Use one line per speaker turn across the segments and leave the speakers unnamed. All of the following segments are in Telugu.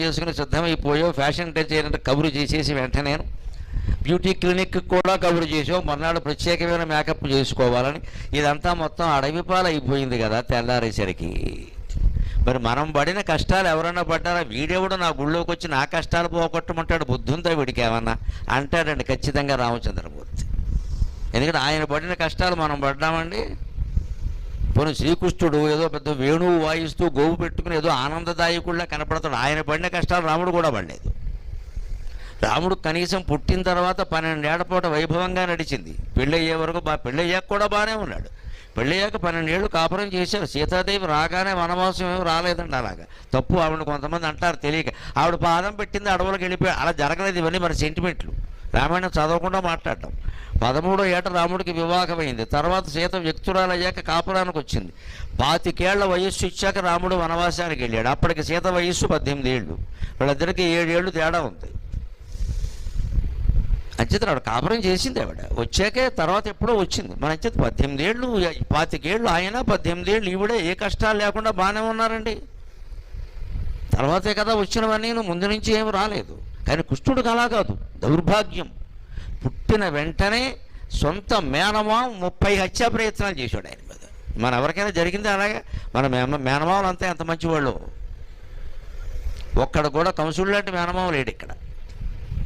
చేసుకుని సిద్ధమైపోయావు ఫ్యాషన్ డిజైనర్ కబురు చేసేసి వెంటనే బ్యూటీ క్లినిక్ కూడా కబురు చేసావు మర్నాడు ప్రత్యేకమైన మేకప్ చేసుకోవాలని. ఇదంతా మొత్తం అడవి పాలు అయిపోయింది కదా తెల్లారేసరికి. మరి మనం పడిన కష్టాలు ఎవరైనా పడ్డారా? వీడెవడు నా గుళ్ళోకి వచ్చి నా కష్టాలు పోగొట్టమంటాడు? బుద్ధుంతో వీడికి ఏమన్నా? అంటాడండి ఖచ్చితంగా రామచంద్రమూర్తి. ఎందుకంటే ఆయన పడిన కష్టాలు మనం పడ్డామండి. పోనీ శ్రీకృష్ణుడు ఏదో పెద్ద వేణువు వాయిస్తూ గోవు పెట్టుకుని ఏదో ఆనందదాయకుడిలా కనపడతాడు. ఆయన పడిన కష్టాలు రాముడు కూడా పడలేదు. రాముడు కనీసం పుట్టిన తర్వాత పన్నెండేళ్ళ పూట వైభవంగా నడిచింది. పెళ్ళయ్యే వరకు బా పెళ్ళయ్యాక కూడా బాగానే ఉన్నాడు. పెళ్ళయ్యాక పన్నెండేళ్ళు కాపురం చేశారు. సీతాదేవి రాగానే వనవాసం ఏమి రాలేదండి అలాగా. తప్పు ఆవిడ కొంతమంది అంటారు తెలియక. ఆవిడ పాదం పెట్టింది అడవులకు వెళ్ళిపోయి అలా జరగలేదు ఇవన్నీ మన సెంటిమెంట్లు రామాయణం చదవకుండా మాట్లాడటం. పదమూడో ఏట రాముడికి వివాహమైంది. తర్వాత సీత వ్యక్తురాలయ్యాక కాపురానికి వచ్చింది. పాతికేళ్ళ వయస్సు ఇచ్చాక రాముడు వనవాసానికి వెళ్ళాడు. అప్పటికి సీత వయస్సు పద్దెనిమిది ఏళ్ళు. వీళ్ళిద్దరికి ఏడేళ్ళు తేడా ఉంది. అంచేత ఆవిడ కాపురం చేసింది ఆవిడ. వచ్చాకే తర్వాత ఎప్పుడో వచ్చింది. మన అంచేత పద్దెనిమిది ఏళ్ళు పాతికేళ్ళు ఆయన పద్దెనిమిది ఏళ్ళు ఈవిడే. ఏ కష్టాలు లేకుండా బాగానే ఉన్నారండి. తర్వాతే కదా వచ్చినవన్నీ. ముందు నుంచి ఏమి రాలేదు. కానీ కుష్ఠుడికి అలా కాదు. దౌర్భాగ్యం. పుట్టిన వెంటనే సొంత మేనమా ముప్పై హత్యా ప్రయత్నాలు చేశాడు ఆయన మీద. మన ఎవరికైనా జరిగింది అలాగే? మన మేన మేనమావులు అంతా ఎంత మంచివాళ్ళు? ఒక్కడ కూడా కంసుడు లాంటి మేనమావ లేడు ఇక్కడ.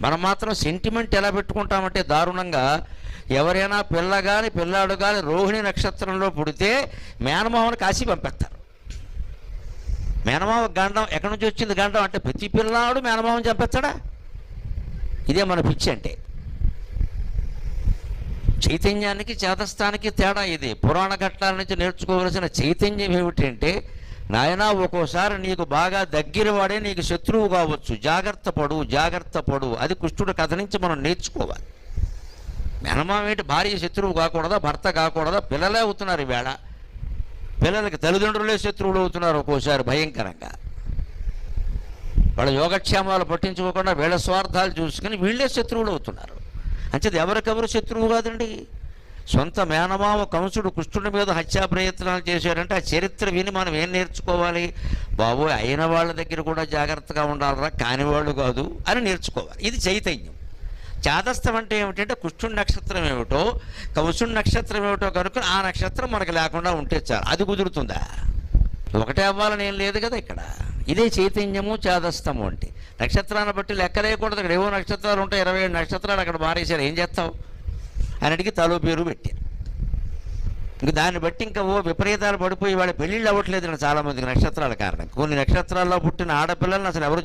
మనం మాత్రం సెంటిమెంట్ ఎలా పెట్టుకుంటామంటే దారుణంగా ఎవరైనా పిల్ల కానీ పిల్లాడు కానీ రోహిణి నక్షత్రంలో పుడితే మేనమావని కాశీ పంపేస్తారు. మేనమావ గండం ఎక్కడి నుంచి వచ్చింది గండం? అంటే ప్రతి పిల్లాడు మేనమావని చంపేస్తాడా? ఇదే మన పిచ్చి అంటే. చైతన్యానికి చేతస్థానికి తేడా ఇది. పురాణ ఘట్టాల నుంచి నేర్చుకోవలసిన చైతన్యం ఏమిటంటే నాయనా ఒక్కోసారి నీకు బాగా దగ్గరవాడే నీకు శత్రువు కావచ్చు. జాగ్రత్త పడు జాగ్రత్త పడు. అది కుష్టుడు కథ నుంచి మనం నేర్చుకోవాలి. మేనమామేంటి భార్య శత్రువు కాకూడదా? భర్త కాకూడదా? పిల్లలే అవుతున్నారు ఈవేళ. పిల్లలకి తల్లిదండ్రులే శత్రువులు అవుతున్నారు ఒక్కోసారి భయంకరంగా. వాళ్ళ యోగక్షేమాలు పట్టించుకోకుండా వీళ్ళ స్వార్థాలు చూసుకుని వీళ్ళే శత్రువులు అవుతున్నారు. అంచేది ఎవరికెవరు శత్రువు కాదండి? సొంత మేనమామ కంసుడు కృష్ణుడి మీద హత్యా ప్రయత్నాలు చేశాడంటే ఆ చరిత్ర విని మనం ఏం నేర్చుకోవాలి? బాబోయ్ అయిన వాళ్ళ దగ్గర కూడా జాగ్రత్తగా ఉండాలరా కాని వాళ్ళు కాదు అని నేర్చుకోవాలి. ఇది చైతన్యం. చాదస్తం అంటే ఏమిటంటే కృష్ణుడి నక్షత్రం ఏమిటో కంసుడి నక్షత్రం ఏమిటో కనుక్కొని ఆ నక్షత్రం మనకు లేకుండా ఉంటే చాలు. అది కుదురుతుందా? ఒకటే అవ్వాలని ఏం లేదు కదా ఇక్కడ. ఇదే చైతన్యము చాదస్తము అంటే. నక్షత్రాన్ని బట్టి లెక్కలేయకూడదు ఇక్కడ. ఏవో నక్షత్రాలు ఉంటాయి ఇరవై ఏడు నక్షత్రాలు అక్కడ మారేశారు. ఏం చేస్తావు? అని అడిగి తలో పేరు పెట్టారు. ఇంక దాన్ని బట్టి ఇంకా ఓ విపరీతాలు పడిపోయి వాళ్ళ పెళ్ళిళ్ళు అవ్వట్లేదు చాలామందికి నక్షత్రాల కారణం కొన్ని నక్షత్రాల్లో పుట్టిన ఆడపిల్లల్ని అసలు ఎవరు